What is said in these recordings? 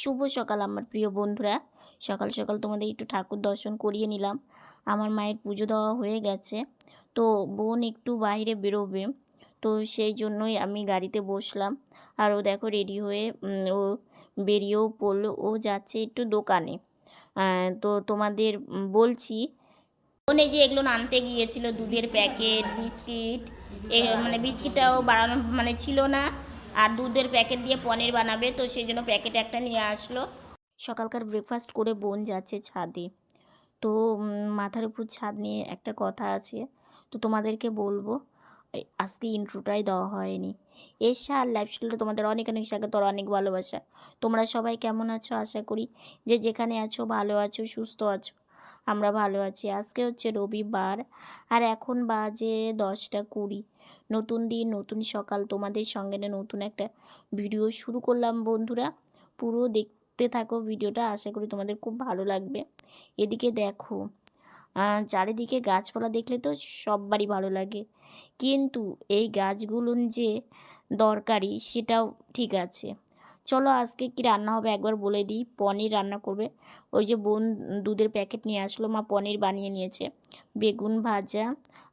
শুভ সকাল আমার প্রিয় বন্ধুরা। সকাল সকাল তোমাদের একটু ঠাকুর দর্শন করিয়ে নিলাম। আমার মায়ের পুজো দেওয়া হয়ে গেছে। তো বোন একটু বাইরে বেরোবে। তো সেই জন্যই আমি গাড়িতে বসলাম। আর ও দেখো রেডি হয়ে ও বেরিয়েও পড়ল। ও যাচ্ছে একটু দোকানে। তো তোমাদের বলছি, বোন যে এগুলো আনতে গিয়েছিল, দুধের প্যাকেট, বিস্কিট মানে বিস্কিটটাও বাড়ানো মানে ছিল না। আর দুধের প্যাকেট দিয়ে পনির বানাবে, তো সেই জন্য প্যাকেট একটা নিয়ে আসলো। সকালকার ব্রেকফাস্ট করে বোন যাচ্ছে ছাদে। তো মাথার উপর ছাদ নিয়ে একটা কথা আছে, তো তোমাদেরকে বলব আজকে ইন্ট্রোটাই দেওয়া হয়নি। এসা আর লাইফস্টাইলটা তোমাদের অনেক অনেক স্বাগত আর অনেক ভালোবাসা। তোমরা সবাই কেমন আছো? আশা করি যে যেখানে আছো, ভালো আছো, সুস্থ আছো, আমরা ভালো আছি। আজকে হচ্ছে রবিবার, আর এখন বাজে দশটা কুড়ি। নতুন দিন, নতুন সকাল। তোমাদের সঙ্গে নতুন একটা ভিডিও শুরু করলাম বন্ধুরা। পুরো দেখতে থাকো ভিডিওটা আশা করি তোমাদের খুব ভালো লাগবে। এদিকে দেখো চারিদিকে গাছপালা দেখলে তো সববারই ভালো লাগে। কিন্তু এই গাছগুলো যে দরকারি, সেটাও ঠিক আছে। চলো আজকে কি রান্না হবে একবার বলে দিই। পনির রান্না করবে। ওই যে বোন দুধের প্যাকেট নিয়ে আসলো, মা পনির বানিয়ে নিয়েছে। বেগুন ভাজা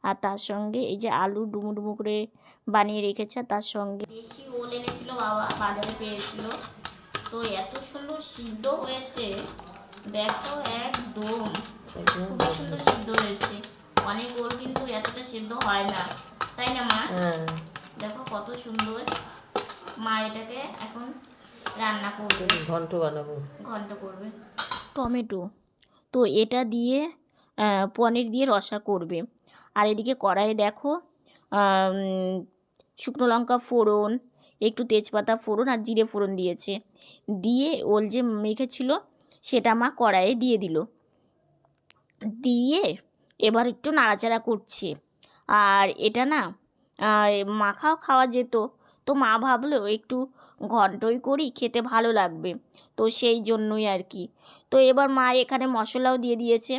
আর তার সঙ্গে এই যে আলু ডুমু ডুমু করে বানিয়ে রেখেছে আর তার সঙ্গে বেশি ওল এনেছিল বাবা বাজারে পেয়েছিল। তো এত সুন্দর সিদ্ধ হয়েছে। দেখো একদম। খুব সুন্দর সিদ্ধ হয়েছে। অনেক ওল কিন্তু এতটা সিদ্ধ হয় না। তাই না মা? হ্যাঁ। দেখো কত সুন্দর। মা এটাকে এখন রান্না করবে। ঘন্ট বানাবো। ঘন্ট করবে। টমেটো। তো এটা দিয়ে পনির দিয়ে রসা করবে। আর এদিকে কড়াইয়ে দেখো শুকনো লঙ্কা ফোড়ন, একটু তেজপাতা ফোড়ন আর জিরে ফোড়ন দিয়েছে। দিয়ে ওল যে মেখেছিল সেটা মা কড়াইয়ে দিয়ে দিল। দিয়ে এবার একটু নাড়াচাড়া করছে। আর এটা না মাখাও খাওয়া যেত। তো মা ভাবলো একটু ঘন্টই করি, খেতে ভালো লাগবে। তো সেই জন্যই আর কি। তো এবার মা এখানে মশলাও দিয়ে দিয়েছে,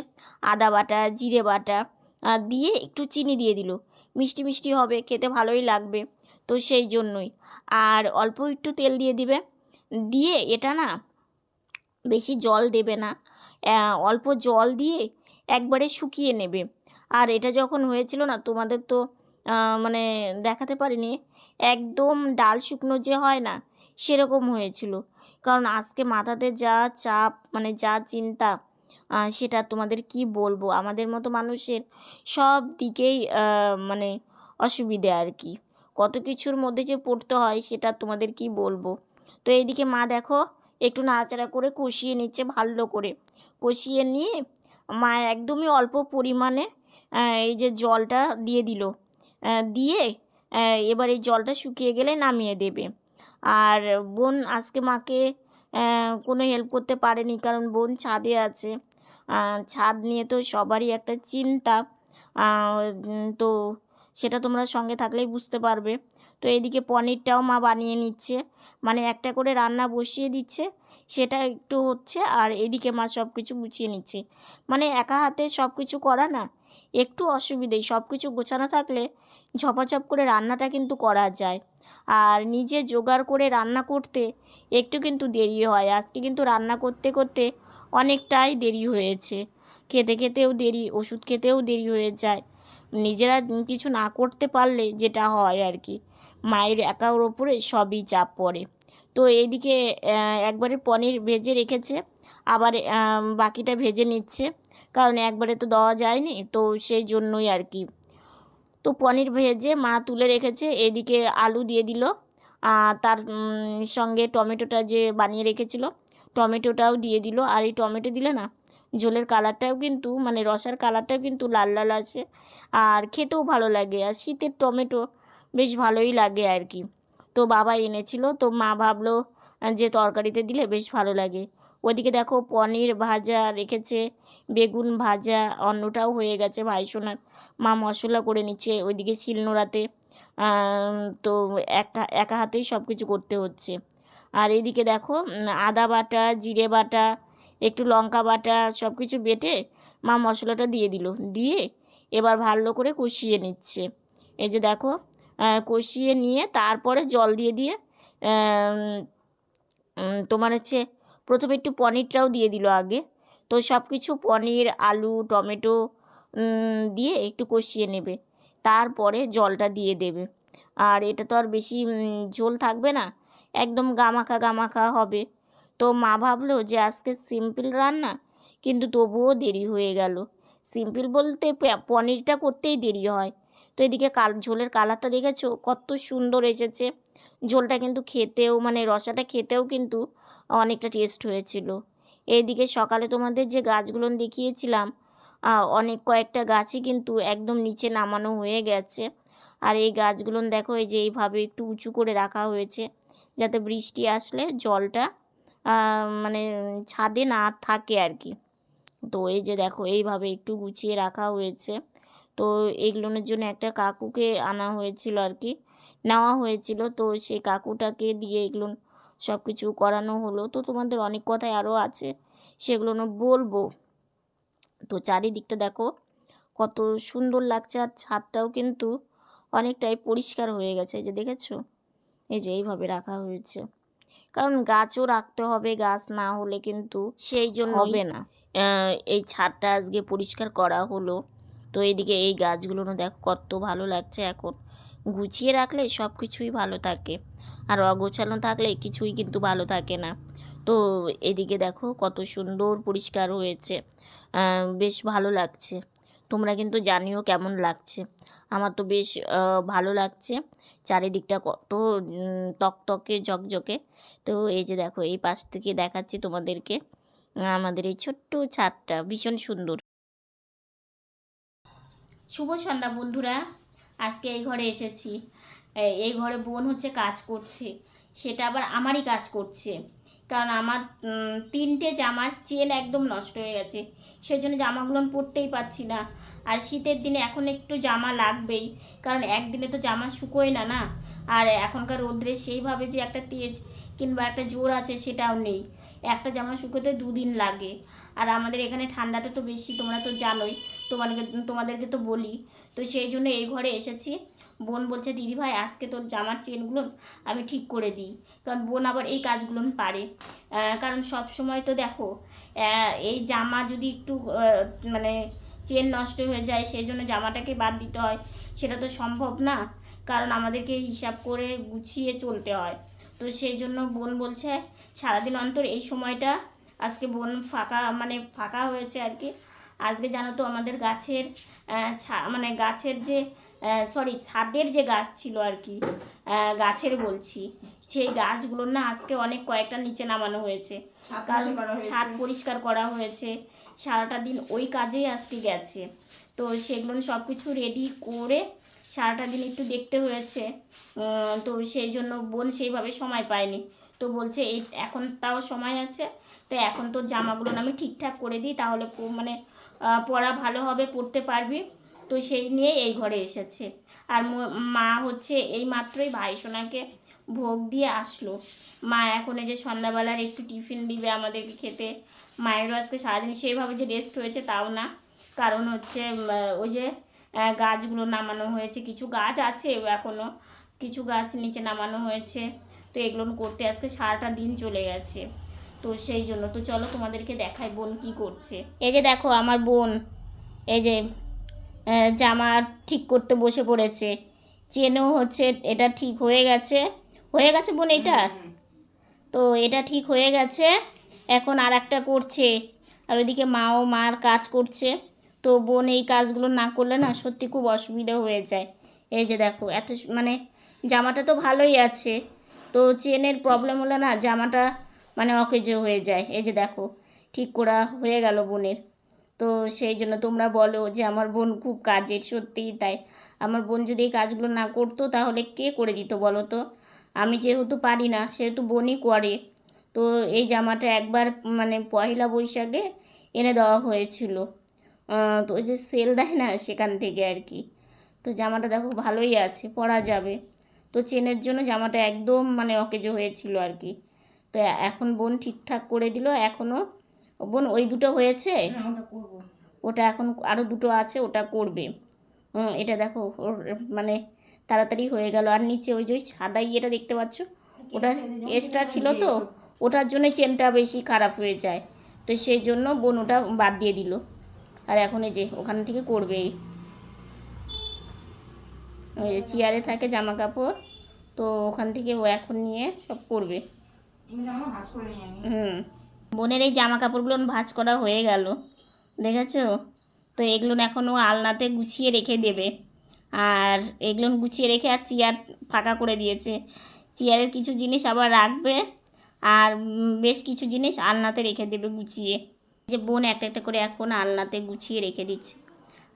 আদা বাটা, জিরে বাটা আহ, দিয়ে একটু চিনি দিয়ে দিল। মিষ্টি মিষ্টি হবে খেতে ভালোই লাগবে তো সেই জন্যই। আর অল্প একটু তেল দিয়ে দিবে। দিয়ে এটা না বেশি জল দেবে না অল্প জল দিয়ে একবারে শুকিয়ে নেবে। আর এটা যখন হয়েছিল না তোমাদের তো মানে দেখাতে পারিনি একদম ডাল শুকনো যে হয় না সেরকম হয়েছিল। কারণ আজকে মাথাতে যা চাপ মানে যা চিন্তা সেটা তোমাদের কি বলব? আমাদের মতো মানুষের সব দিকেই মানে অসুবিধে আর কি। কত কিছুর মধ্যে যে পড়তে হয় সেটা তোমাদের কি বলব? তো এইদিকে মা দেখো, একটু নাড়াচাড়া করে কষিয়ে নিচ্ছে ভালো করে। কষিয়ে নিয়ে মা একদমই অল্প পরিমাণে এই যে জলটা দিয়ে দিল। দিয়ে এবার এই জলটা শুকিয়ে গেলে নামিয়ে দেবে। আর বোন আজকে মাকে কোনো হেল্প করতে পারেনি কারণ বোন ছাদে আছে। ছাদ নিয়ে তো সবারই একটা চিন্তা। তো সেটা তোমরা সঙ্গে থাকলেই বুঝতে পারবে। তো এদিকে পনিরটাও মা বানিয়ে নিচ্ছে। মানে একটা করে রান্না বসিয়ে দিচ্ছে, সেটা একটু হচ্ছে আর এদিকে মা সব কিছু গুছিয়ে নিচ্ছে। মানে একা হাতে সব কিছু করা না, একটু অসুবিধেই। সব কিছু গোছানো থাকলে ঝপাঝপ করে রান্নাটা কিন্তু করা যায়। আর নিজে জোগাড় করে রান্না করতে একটু কিন্তু দেরি হয়। আজকে কিন্তু রান্না করতে করতে অনেকটাই দেরি হয়েছে। খেতে খেতেও দেরি, ওষুধ খেতেও দেরি হয়ে যায়। নিজেরা কিছু না করতে পারলে যেটা হয় আর কি, মায়ের একার ওপরে সবই চাপ পড়ে। তো এইদিকে একবারে পনির ভেজে রেখেছে, আবার বাকিটা ভেজে নিচ্ছে, কারণ একবারে তো দেওয়া যায়নি, তো সেই জন্যই আর কি। তো পনির ভেজে মা তুলে রেখেছে, এদিকে আলু দিয়ে দিল তার সঙ্গে টমেটোটা যে বানিয়ে রেখেছিল টমেটোটাও দিয়ে দিল। আর এই টমেটো দিলে না, ঝোলের কালারটাও কিন্তু মানে রসার কালারটাও কিন্তু লাল লাল আছে আর খেতেও ভালো লাগে। আর শীতের টমেটো বেশ ভালোই লাগে আর কি। তো বাবা এনেছিল, তো মা ভাবলো যে তরকারিতে দিলে বেশ ভালো লাগে। ওদিকে দেখো পনির ভাজা রেখেছে, বেগুন ভাজা, অন্নটাও হয়ে গেছে ভাই সোনার। মা মশলা করে নিচ্ছে ওইদিকে শিলনোড়াতে। তো একা একা হাতেই সব কিছু করতে হচ্ছে। আর এদিকে দেখো আদা বাটা, জিরে বাটা, একটু লঙ্কা বাটা সব কিছু বেটে মা মশলাটা দিয়ে দিল। দিয়ে এবার ভালো করে কষিয়ে নিচ্ছে। এই যে দেখো কষিয়ে নিয়ে তারপরে জল দিয়ে দিয়ে তোমার হচ্ছে প্রথমে একটু পনিরটাও দিয়ে দিল আগে। তো সব কিছু পনির, আলু, টমেটো দিয়ে একটু কষিয়ে নেবে। তারপরে জলটা দিয়ে দেবে। আর এটা তো আর বেশি ঝোল থাকবে না। একদম গামাখা গামাখা হবে। তো মা ভাবলো যে আজকে সিম্পল রান্না, কিন্তু তবুও দেরি হয়ে গেল। সিম্পল বলতে পনিরটা করতেই দেরি হয়। তো এদিকে কাল, ঝোলের কালারটা দেখেছ? কত সুন্দর এসেছে। ঝোলটা কিন্তু খেতেও মানে রসাটা খেতেও কিন্তু অনেকটা টেস্ট হয়েছিল। এইদিকে সকালে তোমাদের যে গাছগুলো দেখিয়েছিলাম অনেক কয়েকটা গাছই কিন্তু একদম নিচে নামানো হয়ে গেছে। আর এই গাছগুলো দেখো, এই যে এইভাবে একটু উঁচু করে রাখা হয়েছে। যাতে বৃষ্টি আসলে জলটা মানে ছাদে না থাকে আর কি। তো এই যে দেখো, এইভাবে একটু গুছিয়ে রাখা হয়েছে। তো এগুলোর জন্য একটা কাকুকে আনা হয়েছিল আর কি, নেওয়া হয়েছিল। তো সেই কাকুটাকে দিয়ে এগুলো সব কিছু করানো হলো। তো তোমাদের অনেক কথাই আরও আছে, সেগুলো বলব। তো চারিদিকটা দেখো, কত সুন্দর লাগছে। আর ছাদটাও কিন্তু অনেকটাই পরিষ্কার হয়ে গেছে যে দেখেছ? এই যে এইভাবে রাখা হয়েছে। কারণ গাছও রাখতে হবে গাছ না হলে কিন্তু সেই জন্য হবে না। এই ছাদটা আজকে পরিষ্কার করা হলো। তো এদিকে এই গাছগুলো দেখো কত ভালো লাগছে এখন। গুছিয়ে রাখলে সব কিছুই ভালো থাকে। আর অগোছালো থাকলে কিছুই কিন্তু ভালো থাকে না। তো এদিকে দেখো কত সুন্দর পরিষ্কার হয়েছে। বেশ ভালো লাগছে। তোমরা কিন্তু জানিও কেমন লাগছে। আমার তো বেশ ভালো লাগছে। চারিদিকটা কত তকতকে, ঝকঝকে। তো এই যে দেখো, এই পাশ থেকে দেখাচ্ছি তোমাদেরকে, আমাদের এই ছোট্ট ছাদটা, ভীষণ সুন্দর। শুভ সন্ধ্যা বন্ধুরা, আজকে এই ঘরে এসেছি। এই ঘরে বোন হচ্ছে কাজ করছে, সেটা আবার আমারই কাজ করছে। কারণ আমার তিনটে জামার চেন একদম নষ্ট হয়ে গেছে। সেই জন্য জামাগুলো আমি পরতেই পারছি না। আর শীতের দিনে এখন একটু জামা লাগবেই, কারণ একদিনে তো জামা শুকোয় না না। আর এখনকার রোদ্রে সেইভাবে যে একটা তেজ কিংবা একটা জোর আছে সেটাও নেই। একটা জামা শুকোতে দুদিন লাগে। আর আমাদের এখানে ঠান্ডাটা তো বেশি, তোমরা তো জানোই। তোমাদেরকে তোমাদেরকে তো বলি। তো সেই জন্য এই ঘরে এসেছি। বোন বলছে, দিদি ভাই, আজকে তোর জামার চেনগুলো আমি ঠিক করে দিই। কারণ বোন আবার এই কাজগুলো পারে। কারণ সব সময় তো দেখো এই জামা যদি একটু মানে চেন নষ্ট হয়ে যায়, সেই জন্য জামাটাকে বাদ দিতে হয়। সেটা তো সম্ভব না, কারণ আমাদেরকে হিসাব করে গুছিয়ে চলতে হয়। তো সেই জন্য বোন বলছে, সারাদিন অন্তর এই সময়টা আজকে বোন ফাঁকা মানে ফাঁকা হয়েছে আর কি। আজকে জানো তো আমাদের গাছের ছা- মানে গাছের যে সরি ছাদের যে গাছ ছিল আর কি গাছের বলছি সেই গাছগুলো না আজকে অনেক কয়েকটা নিচে নামানো হয়েছে। কারণ ছাদ পরিষ্কার করা হয়েছে সারাটা দিন ওই কাজেই আজকে গেছে। তো সেগুলো সব কিছু রেডি করে সারাটা দিন একটু দেখতে হয়েছে। তো সেই জন্য বোন সেইভাবে সময় পায়নি। তো বলছে এই এখন তাও সময় আছে তো এখন তো জামাগুলো আমি ঠিকঠাক করে দিই তাহলে মানে আহ, পরা ভালো হবে পরতে পারবি। তো সেই নিয়ে এই ঘরে এসেছে। আর ম- মা হচ্ছে এই মাত্রই ভাই সোনাকে ভোগ দিয়ে আসলো। মা এখন এই যে সন্ধ্যাবেলার একটু টিফিন দিবে আমাদেরকে খেতে। মায়েরও আজকে সারাদিন সেইভাবে যে রেস্ট হয়েছে তাও না। কারণ হচ্ছে ওই যে গাছগুলো নামানো হয়েছে। কিছু গাছ আছে এখনও কিছু গাছ নিচে নামানো হয়েছে। তো এগুলো করতে আজকে সারাটা দিন চলে গেছে। তো সেই জন্য। তো চলো তোমাদেরকে দেখাই বোন কি করছে। এই যে দেখো আমার বোন এই যে জামা ঠিক করতে বসে পড়েছে। চেনও হচ্ছে এটা ঠিক হয়ে গেছে। হয়ে গেছে বোন এটা? তো এটা ঠিক হয়ে গেছে। এখন আর একটা করছে। আর ওইদিকে মাও মার কাজ করছে। তো বোন এই কাজগুলো না করলে না সত্যি খুব অসুবিধা হয়ে যায়। এই যে দেখো এত মানে জামাটা তো ভালোই আছে। তো চেনের প্রবলেম হলে না জামাটা মানে অকেজো হয়ে যায়। এই যে দেখো, ঠিক করা হয়ে গেল বোনের। তো সেই জন্য তোমরা বলো যে আমার বোন খুব কাজের, সত্যিই তাই। আমার বোন যদি এই কাজগুলো না করতো তাহলে কে করে দিত বলো তো? আমি যেহেতু পারি না, সেহেতু বোনই করে। তো এই জামাটা একবার মানে পয়লা বৈশাখে এনে দেওয়া হয়েছিল। তো ওই যে সেল দেয় না সেখান থেকে আর কি। তো জামাটা দেখো ভালোই আছে, পরা যাবে। তো চেনের জন্য জামাটা একদম মানে অকেজো হয়েছিল আর কি। তো এখন বোন ঠিকঠাক করে দিল এখনও বোন ওই দুটো হয়েছে? ওটা এখন আরও দুটো আছে ওটা করবে। হুম, এটা দেখো ওর মানে তাড়াতাড়ি হয়ে গেল। আর নিচে ওই যে ওই সাদা ইয়েটা দেখতে পাচ্ছ? ওটা এক্সট্রা ছিল তো? ওটার জন্য চেনটা বেশি খারাপ হয়ে যায়। তো সেই জন্য বোন ওটা বাদ দিয়ে দিল। আর এখন এই যে ওখান থেকে করবেই। ওই চেয়ারে থাকে জামা কাপড় তো ওখান থেকে ও এখন নিয়ে সব করবে। হুম। বোনের এই জামা কাপড়গুলো ভাঁজ করা হয়ে গেল, দেখেছ? তো এগুলো এখন ও আলনাতে গুছিয়ে রেখে দেবে। আর এগুলো গুছিয়ে রেখে আর চেয়ার ফাঁকা করে দিয়েছে। চেয়ারের কিছু জিনিস আবার রাখবে, আর বেশ কিছু জিনিস আলনাতে রেখে দেবে গুছিয়ে। যে বোন একটা একটা করে এখন আলনাতে গুছিয়ে রেখে দিচ্ছে।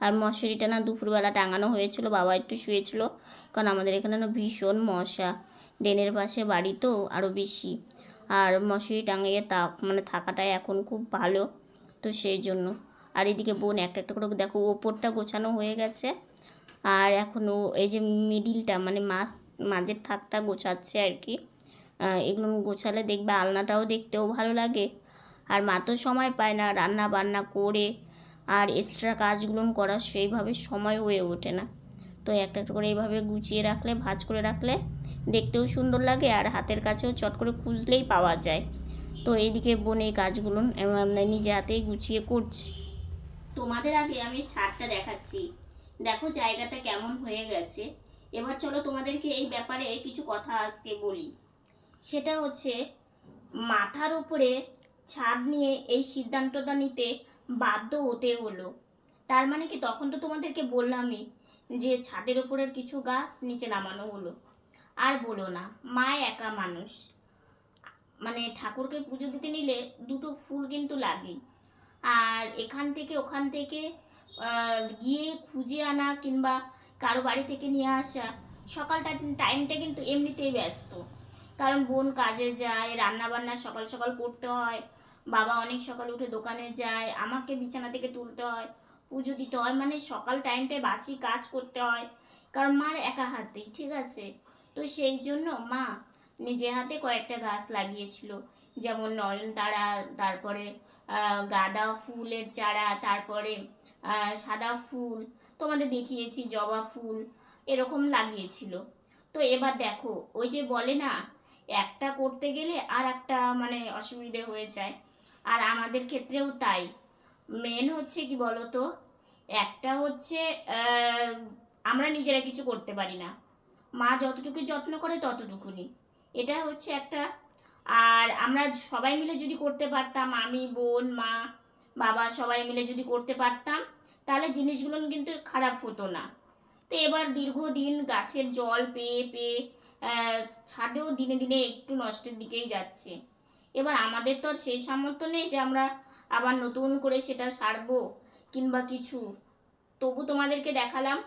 আর মশারিটা না দুপুরবেলা টাঙানো হয়েছিল, বাবা একটু শুয়েছিল, কারণ আমাদের এখানে না ভীষণ মশা। ড্রেনের পাশে বাড়ি তো আরও বেশি। আর মশারি টাঙিয়ে তা মানে থাকাটাই এখন খুব ভালো তো সেই জন্য। আর এদিকে বোন একটা একটা করে দেখো ওপরটা গোছানো হয়ে গেছে। আর এখনও এই যে মিডিলটা মানে মাছ মাঝের থাকটা গোছাচ্ছে আর কি। এগুলো গোছালে দেখবে আলনাটাও দেখতেও ভালো লাগে। আর মা তো সময় পায় না রান্না বান্না করে, আর এক্সট্রা কাজগুলো করার সেইভাবে সময় হয়ে ওঠে না। তো একটা করে এইভাবে গুছিয়ে রাখলে, ভাঁজ করে রাখলে দেখতেও সুন্দর লাগে আর হাতের কাছেও চট করে খুঁজলেই পাওয়া যায়। তো এইদিকে বোন এই কাজগুলো নিজে হাতেই গুছিয়ে করছি। তোমাদের আগে আমি ছাদটা দেখাচ্ছি। দেখো জায়গাটা কেমন হয়ে গেছে। এবার চলো তোমাদেরকে এই ব্যাপারে কিছু কথা আজকে বলি। সেটা হচ্ছে, মাথার উপরে ছাদ নিয়ে এই সিদ্ধান্তটা নিতে বাধ্য হতে হলো। তার মানে কি? তখন তো তোমাদেরকে বললামই যে ছাদের উপরের কিছু গাছ নিচে নামানো হলো। আর বলো না, মা একা মানুষ। মানে ঠাকুরকে পুজো দিতে নিলে দুটো ফুল কিন্তু লাগেই। আর এখান থেকে ওখান থেকে গিয়ে খুঁজে আনা কিংবা কারও বাড়ি থেকে নিয়ে আসা, সকালটা টাইমটা কিন্তু এমনিতেই ব্যস্ত। কারণ বোন কাজে যায় রান্না বান্না সকাল সকাল করতে হয়, বাবা অনেক সকালে উঠে দোকানে যায়, আমাকে বিছানা থেকে তুলতে হয়। পুজো দিতে হয়। মানে সকাল টাইমটায় বাসি কাজ করতে হয়। কারণ মার একা হাতেই ঠিক আছে? তো সেই জন্য মা নিজে হাতে কয়েকটা গাছ লাগিয়েছিল। যেমন নয়নতারা, তারপরে গাঁদা ফুলের চারা, তারপরে সাদা ফুল, তোমাদের দেখিয়েছি, জবা ফুল, এরকম লাগিয়েছিল। তো এবার দেখো, ওই যে বলে না, একটা করতে গেলে আর একটা মানে অসুবিধে হয়ে যায়। আর আমাদের ক্ষেত্রেও তাই। মেন হচ্ছে কি বলতো? একটা হচ্ছে আমরা নিজেরা কিছু করতে পারি না। মা যতটুকু যত্ন করে ততটুকুনি। এটা হচ্ছে একটা। আর আমরা সবাই মিলে যদি করতে পারতাম, আমি, বোন, মা, বাবা সবাই মিলে যদি করতে পারতাম, তাহলে জিনিসগুলো কিন্তু খারাপ হতো না। তো এবার দীর্ঘদিন গাছের জল পেয়ে পেয়ে ছাদেও দিনে দিনে একটু নষ্টের দিকেই যাচ্ছে। এবার আমাদের তো আর সেই সামর্থ্য নেই যে আমরা আবার নতুন করে সেটা সারবো কিংবা কিছু। তবু তোমাদেরকে দেখালাম,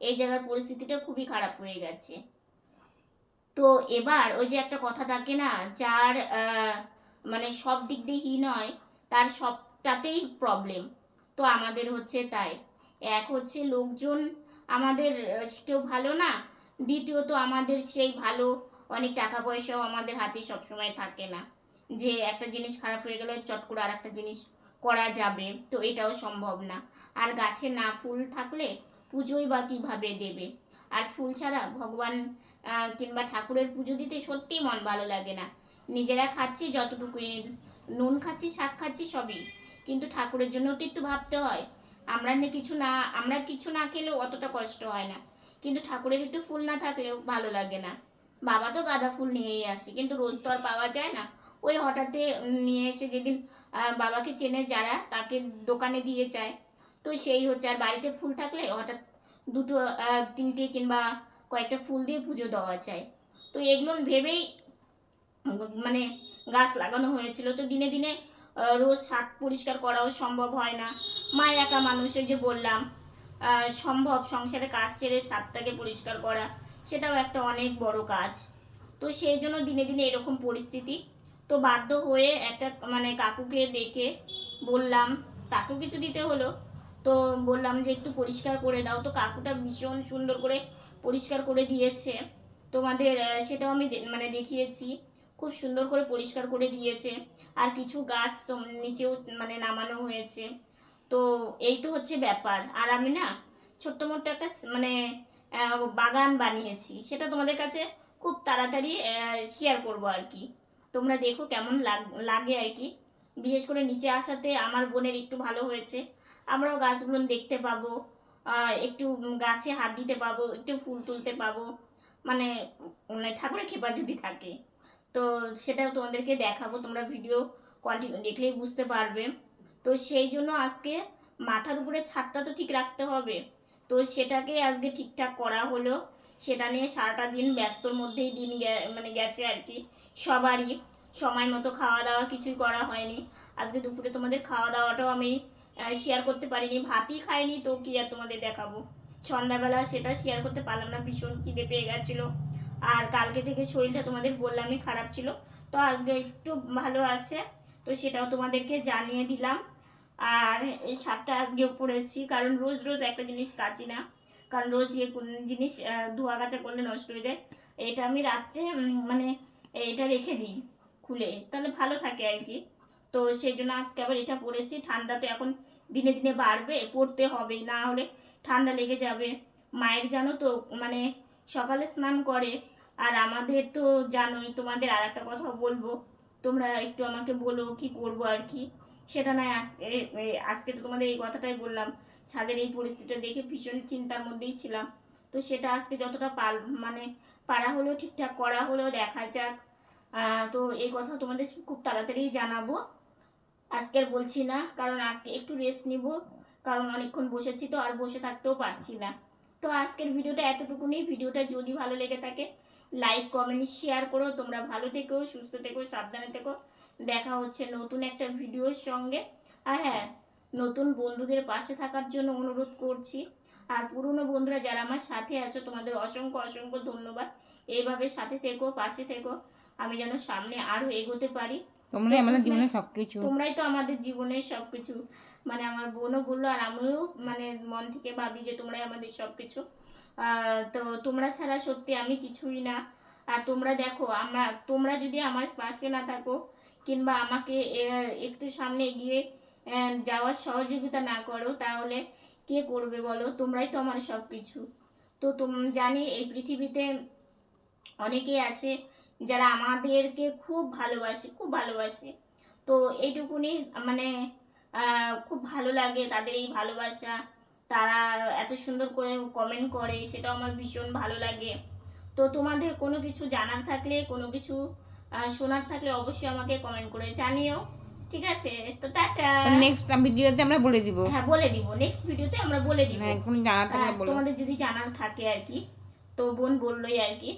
এই জায়গার পরিস্থিতিটা খুবই খারাপ হয়ে গেছে। তো এবার ওই যে একটা কথা থাকে না, যার মানে সব দিক দিয়ে হীন হয় তার সবটাতেই প্রবলেম তো আমাদের হচ্ছে তাই। এক হচ্ছে লোকজন আমাদের কেউ ভালো না, দ্বিতীয়ত আমাদের সেই ভালো অনেক টাকা পয়সাও আমাদের হাতে সবসময় থাকে না। যে একটা জিনিস খারাপ হয়ে গেলে চট করে আর একটা জিনিস করা যাবে, তো এটাও সম্ভব না। আর গাছে না ফুল থাকলে পুজোই বা কীভাবে দেবে? আর ফুল ছাড়া ভগবান কিংবা ঠাকুরের পুজো দিতে সত্যিই মন ভালো লাগে না। নিজেরা খাচ্ছি যতটুকুই, নুন খাচ্ছি, শাক খাচ্ছি, সবই। কিন্তু ঠাকুরের জন্য তো একটু ভাবতে হয়। আমরা কিছু না, আমরা কিছু না খেলেও অতটা কষ্ট হয় না। কিন্তু ঠাকুরের একটু ফুল না থাকলেও ভালো লাগে না। বাবা তো গাঁদা ফুল নিয়েই আসে, কিন্তু রোজ তো আর পাওয়া যায় না। ওই হঠাৎ নিয়ে এসে যেদিন বাবাকে চেনে যারা, তাকে দোকানে দিয়ে যায়। তো সেই হচ্ছে, আর বাড়িতে ফুল থাকলে হঠাৎ দুটো তিনটে কিংবা কয়েকটা ফুল দিয়ে পুজো দেওয়া যায়। তো এগুলো ভেবেই মানে গাছ লাগানো হয়েছিল। তো দিনে দিনে রোজ ছাদ পরিষ্কার করাও সম্ভব হয় না। মা একা মানুষের যে বললাম সম্ভব সংসারে কাজ ছেড়ে ছাদটাকে পরিষ্কার করা, সেটাও একটা অনেক বড় কাজ। তো সেই জন্য দিনে দিনে এরকম পরিস্থিতি তো বাধ্য হয়ে একটা মানে কাকুকে ডেকে বললাম তাকেও কিছু দিতে হলো? তো বললাম যে একটু পরিষ্কার করে দাও। তো কাকুটা ভীষণ সুন্দর করে পরিষ্কার করে দিয়েছে। তোমাদের সেটাও আমি মানে দেখিয়েছি। খুব সুন্দর করে পরিষ্কার করে দিয়েছে। আর কিছু গাছ তো নিচেও মানে নামানো হয়েছে। তো এই তো হচ্ছে ব্যাপার। আর আমি না ছোট্ট মোট্ট একটা মানে বাগান বানিয়েছি। সেটা তোমাদের কাছে খুব তাড়াতাড়ি শেয়ার করব আর কি। তোমরা দেখো কেমন লাগ- আর কি। বিশেষ করে নিচে আসাতে আমার বোনের একটু ভালো হয়েছে। আমরাও গাছগুলো দেখতে পাবো একটু গাছে হাত দিতে পাবো, একটু ফুল তুলতে পাবো। মানে মানে ঠাকুরের কৃপা যদি থাকে, তো সেটাও তোমাদেরকে দেখাবো, তোমরা ভিডিও কন্টিনিউ দেখলেই বুঝতে পারবে। তো সেই জন্য আজকে মাথার উপরে ছাদটা তো ঠিক রাখতে হবে। তো সেটাকে আজকে ঠিকঠাক করা হলো। সেটা নিয়ে সারাটা দিন ব্যস্তর মধ্যেই দিন মানে গেছে আর কি। সবারই সময় মতো খাওয়া দাওয়া কিছুই করা হয়নি। আজকে দুপুরে তোমাদের খাওয়া দাওয়াটাও আমি শেয়ার করতে পারিনি। ভাতই খাইনি তো কি আর তোমাদের দেখাবো? সন্ধ্যাবেলা সেটা শেয়ার করতে পারলাম না, ভীষণ খিদে পেয়ে গেছিল। আর কালকে থেকে শরীরটা তোমাদের বললামই খারাপ ছিল। তো আজকে একটু ভালো আছে, তো সেটাও তোমাদেরকে জানিয়ে দিলাম। আর এই শাকটা আজকেও পড়েছি, কারণ রোজ রোজ একটা জিনিস কাচি না। কারণ রোজ যে জিনিস ধোয়া কাচা করলে নষ্ট হয়ে যায়। এটা আমি রাত্রে মানে এটা রেখে দিই খুলে, তাহলে ভালো থাকে আর কি। তো সেই জন্য আজকে আবার এটা পড়েছি, ঠান্ডা তো এখন দিনে দিনে বাড়বে, পড়তে হবে, না হলে ঠান্ডা লেগে যাবে। মায়ের জানো তো মানে সকালে স্নান করে, আর আমাদের তো জানোই, তোমাদের আর একটা কথা বলব, তোমরা একটু আমাকে বলো কি করব আর কি। সেটা নয় আজকে আজকে তো তোমাদের এই কথাটাই বললাম, ছাদের এই পরিস্থিতিটা দেখে ভীষণ চিন্তার মধ্যেই ছিলাম। তো সেটা আজকে যতটা পাল মানে পারা হলেও ঠিকঠাক করা হলেও দেখা যাক। তো এই কথা তোমাদের খুব তাড়াতাড়ি জানাব। আজকে আর বলছি না, কারণ আজকে একটু রেস্ট নিব, কারণ অনেকক্ষণ বসেছি তো আর বসে থাকতেও পারছি না। তো আজকের ভিডিওটা এতটুকুনি। ভিডিওটা যদি ভালো লেগে থাকে লাইক কমেন্ট শেয়ার করো। তোমরা ভালো থেকো, সুস্থ থেকো, সাবধানে থেকো। দেখা হচ্ছে নতুন একটা ভিডিওর সঙ্গে। আর হ্যাঁ নতুন বন্ধুদের পাশে থাকার জন্য অনুরোধ করছি। আর পুরনো বন্ধুরা যারা আমার সাথে আছো তোমাদের অসংখ্য অসংখ্য ধন্যবাদ। এইভাবে সাথে থেকো পাশে থেকো আমি যেন সামনে আরও এগোতে পারি। তোমরাই আমাদের জীবনে সবকিছু। তোমরাই তো আমাদের জীবনের সবকিছু। মানে আমার বোনও বলল আর আমিও মানে মন থেকে ভাবি যে তোমরাই আমাদের সবকিছু। আহ, তো তোমরা ছাড়া সত্যি আমি কিছুই না। আর তোমরা দেখো আমরা তোমরা যদি আমার পাশে না থাকো কিংবা আমাকে একটু সামনে এগিয়ে যাওয়ার সহযোগিতা না করো তাহলে কে করবে বলো? তোমরাই তো আমার সব কিছু তো তোম, জানি এই পৃথিবীতে অনেকেই আছে যারা আমাদেরকে খুব ভালোবাসে খুব ভালোবাসে। তো এইটুকুনি মানে খুব ভালো লাগে তাদের এই ভালোবাসা। তারা এত সুন্দর করে কমেন্ট করে, সেটাও আমার ভীষণ ভালো লাগে। তো তোমাদের কোনো কিছু জানার থাকলে, কোনো কিছু শোনার থাকলে অবশ্যই আমাকে কমেন্ট করে জানিও। ঠিক আছে? তো টাটা। নেক্সট ভিডিওতে আমরা বলে দিব। হ্যাঁ বলে দিব। নেক্সট ভিডিওতে আমরা বলে দিব। এখন জানার থাকলে বলো। তোমাদের যদি জানার থাকে আর কি তো বোন বললোই আর কি।